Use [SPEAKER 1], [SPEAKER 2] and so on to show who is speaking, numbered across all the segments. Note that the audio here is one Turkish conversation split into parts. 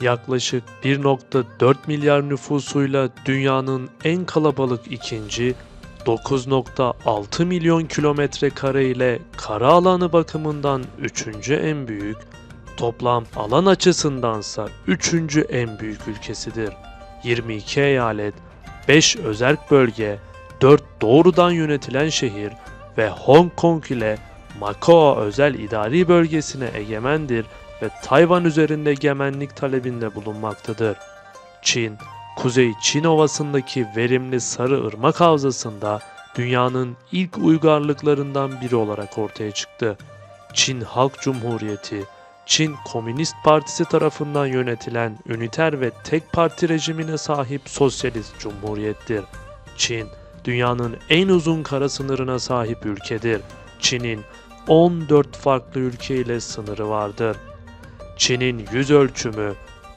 [SPEAKER 1] yaklaşık 1.4 milyar nüfusuyla dünyanın en kalabalık ikinci, 9.6 milyon kilometre kare ile kara alanı bakımından üçüncü en büyük, toplam alan açısındansa üçüncü en büyük ülkesidir. 22 eyalet, 5 özerk bölge, 4 doğrudan yönetilen şehir ve Hong Kong ile Macao özel idari bölgesine egemendir ve Tayvan üzerinde egemenlik talebinde bulunmaktadır. Çin, Kuzey Çin Ovası'ndaki verimli Sarı Irmak Havzası'nda dünyanın ilk uygarlıklarından biri olarak ortaya çıktı. Çin Halk Cumhuriyeti, Çin Komünist Partisi tarafından yönetilen üniter ve tek parti rejimine sahip sosyalist cumhuriyettir. Çin, dünyanın en uzun kara sınırına sahip ülkedir. Çin'in 14 farklı ülke ile sınırı vardır. Çin'in yüz ölçümü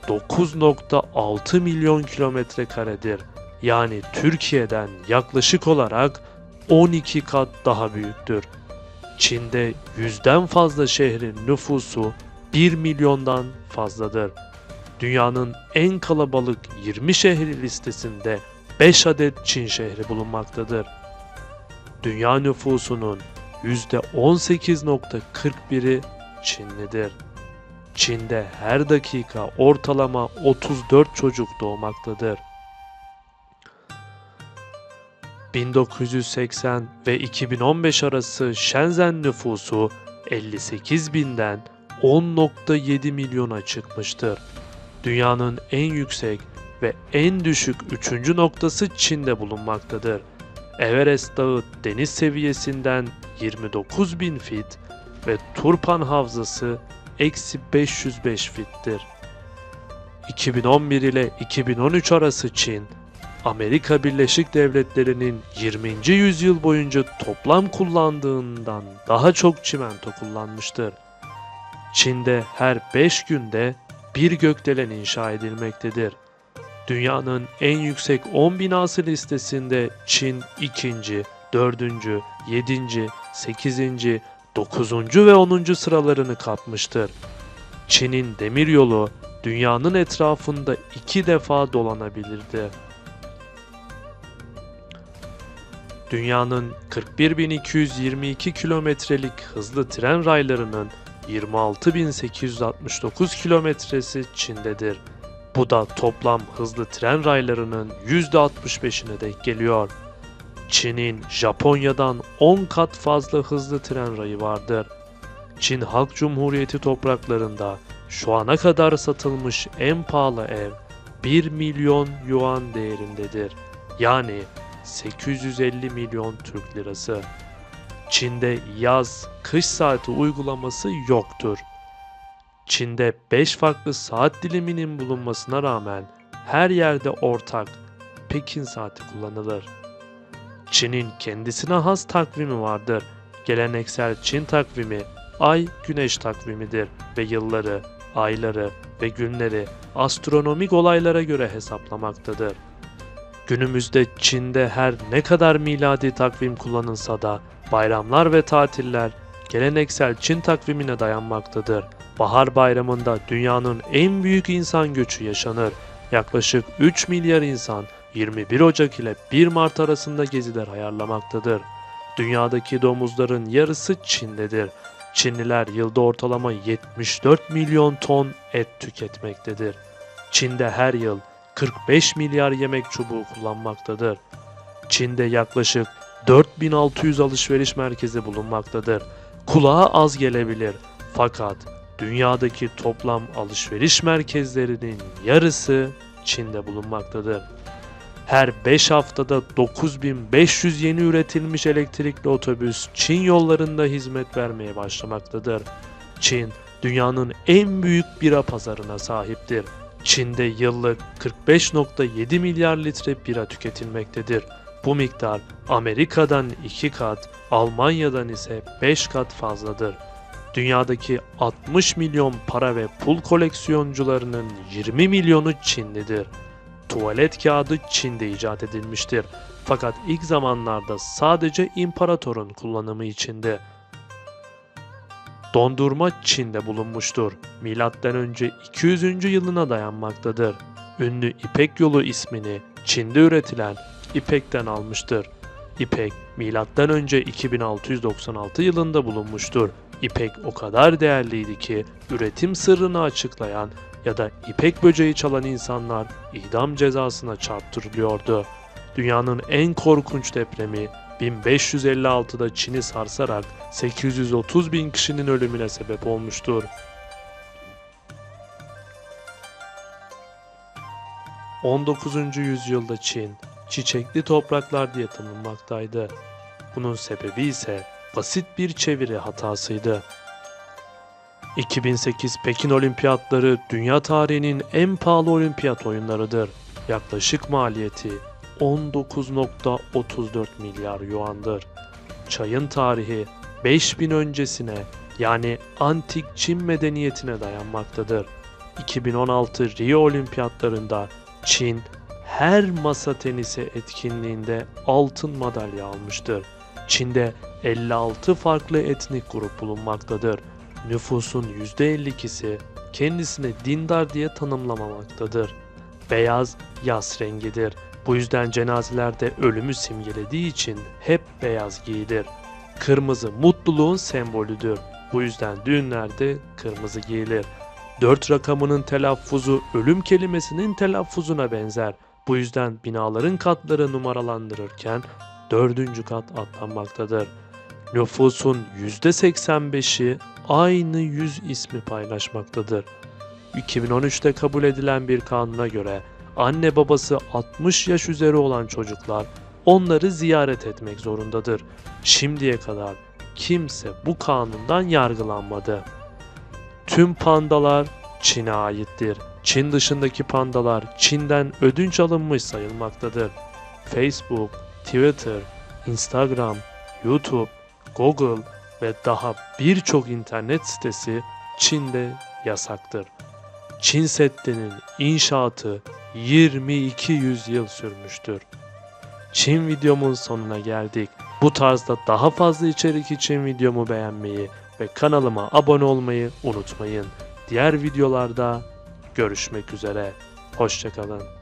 [SPEAKER 1] 9.6 milyon kilometre karedir. Yani Türkiye'den yaklaşık olarak 12 kat daha büyüktür. Çin'de yüzden fazla şehrin nüfusu 1 milyondan fazladır. Dünyanın en kalabalık 20 şehri listesinde 5 adet Çin şehri bulunmaktadır. Dünya nüfusunun %18.41'i Çinlidir. Çin'de her dakika ortalama 34 çocuk doğmaktadır. 1980 ve 2015 arası Shenzhen nüfusu 58 binden 10.7 milyona çıkmıştır. Dünyanın en yüksek ve en düşük üçüncü noktası Çin'de bulunmaktadır. Everest Dağı deniz seviyesinden 29 bin fit ve Turpan Havzası eksi 505 fittir. 2011 ile 2013 arası Çin, Amerika Birleşik Devletleri'nin 20. yüzyıl boyunca toplam kullandığından daha çok çimento kullanmıştır. Çin'de her 5 günde bir gökdelen inşa edilmektedir. Dünyanın en yüksek 10 binası listesinde Çin 2. 4. 7. 8. 9. ve 10. sıralarını kapmıştır. Çin'in demiryolu dünyanın etrafında iki defa dolanabilirdi. Dünyanın 41.222 kilometrelik hızlı tren raylarının 26.869 kilometresi Çin'dedir. Bu da toplam hızlı tren raylarının %65'ine denk geliyor. Çin'in Japonya'dan 10 kat fazla hızlı tren rayı vardır. Çin Halk Cumhuriyeti topraklarında şu ana kadar satılmış en pahalı ev 1 milyon yuan değerindedir. Yani 850 milyon Türk lirası. Çin'de yaz, kış saati uygulaması yoktur. Çin'de 5 farklı saat diliminin bulunmasına rağmen her yerde ortak Pekin saati kullanılır. Çin'in kendisine has takvimi vardır. Geleneksel Çin takvimi ay güneş takvimidir ve yılları, ayları ve günleri astronomik olaylara göre hesaplamaktadır. Günümüzde Çin'de her ne kadar miladi takvim kullanılsa da bayramlar ve tatiller geleneksel Çin takvimine dayanmaktadır. Bahar bayramında dünyanın en büyük insan göçü yaşanır. Yaklaşık 3 milyar insan 21 Ocak ile 1 Mart arasında geziler ayarlamaktadır. Dünyadaki domuzların yarısı Çin'dedir. Çinliler yılda ortalama 74 milyon ton et tüketmektedir. Çin'de her yıl 45 milyar yemek çubuğu kullanmaktadır. Çin'de yaklaşık 4600 alışveriş merkezi bulunmaktadır. Kulağa az gelebilir fakat dünyadaki toplam alışveriş merkezlerinin yarısı Çin'de bulunmaktadır. Her 5 haftada 9500 yeni üretilmiş elektrikli otobüs Çin yollarında hizmet vermeye başlamaktadır. Çin, dünyanın en büyük bira pazarına sahiptir. Çin'de yıllık 45.7 milyar litre bira tüketilmektedir. Bu miktar Amerika'dan 2 kat, Almanya'dan ise 5 kat fazladır. Dünyadaki 60 milyon para ve pul koleksiyoncularının 20 milyonu Çinlidir. Tuvalet kağıdı Çin'de icat edilmiştir. Fakat ilk zamanlarda sadece imparatorun kullanımı içindi. Dondurma Çin'de bulunmuştur. Milattan önce 200. yılına dayanmaktadır. Ünlü İpek Yolu ismini Çin'de üretilen ipekten almıştır. İpek milattan önce 2696 yılında bulunmuştur. İpek o kadar değerliydi ki üretim sırrını açıklayan ya da ipek böceği çalan insanlar idam cezasına çarptırılıyordu. Dünyanın en korkunç depremi 1556'da Çin'i sarsarak 830 bin kişinin ölümüne sebep olmuştur. 19. yüzyılda Çin, çiçekli topraklar diye tanınmaktaydı. Bunun sebebi ise basit bir çeviri hatasıydı. 2008 Pekin Olimpiyatları dünya tarihinin en pahalı olimpiyat oyunlarıdır. Yaklaşık maliyeti 19.34 milyar yuandır. Çayın tarihi 5000 öncesine yani antik Çin medeniyetine dayanmaktadır. 2016 Rio Olimpiyatlarında Çin her masa tenisi etkinliğinde altın madalya almıştır. Çin'de 56 farklı etnik grup bulunmaktadır. Nüfusun %52'si kendisini dindar diye tanımlamamaktadır. Beyaz yas rengidir. Bu yüzden cenazelerde ölümü simgelediği için hep beyaz giyilir. Kırmızı mutluluğun sembolüdür. Bu yüzden düğünlerde kırmızı giyilir. Dört rakamının telaffuzu ölüm kelimesinin telaffuzuna benzer. Bu yüzden binaların katları numaralandırırken dördüncü kat atlanmaktadır. Nüfusun %85'i aynı yüz ismi paylaşmaktadır. 2013'te kabul edilen bir kanuna göre anne babası 60 yaş üzeri olan çocuklar onları ziyaret etmek zorundadır. Şimdiye kadar kimse bu kanundan yargılanmadı. Tüm pandalar Çin'e aittir. Çin dışındaki pandalar Çin'den ödünç alınmış sayılmaktadır. Facebook, Twitter, Instagram, YouTube, Google ve daha birçok internet sitesi Çin'de yasaktır. Çin Seddi'nin inşaatı 22 yüzyıl sürmüştür. Çin videomun sonuna geldik. Bu tarzda daha fazla içerik için videomu beğenmeyi ve kanalıma abone olmayı unutmayın. Diğer videolarda görüşmek üzere. Hoşçakalın.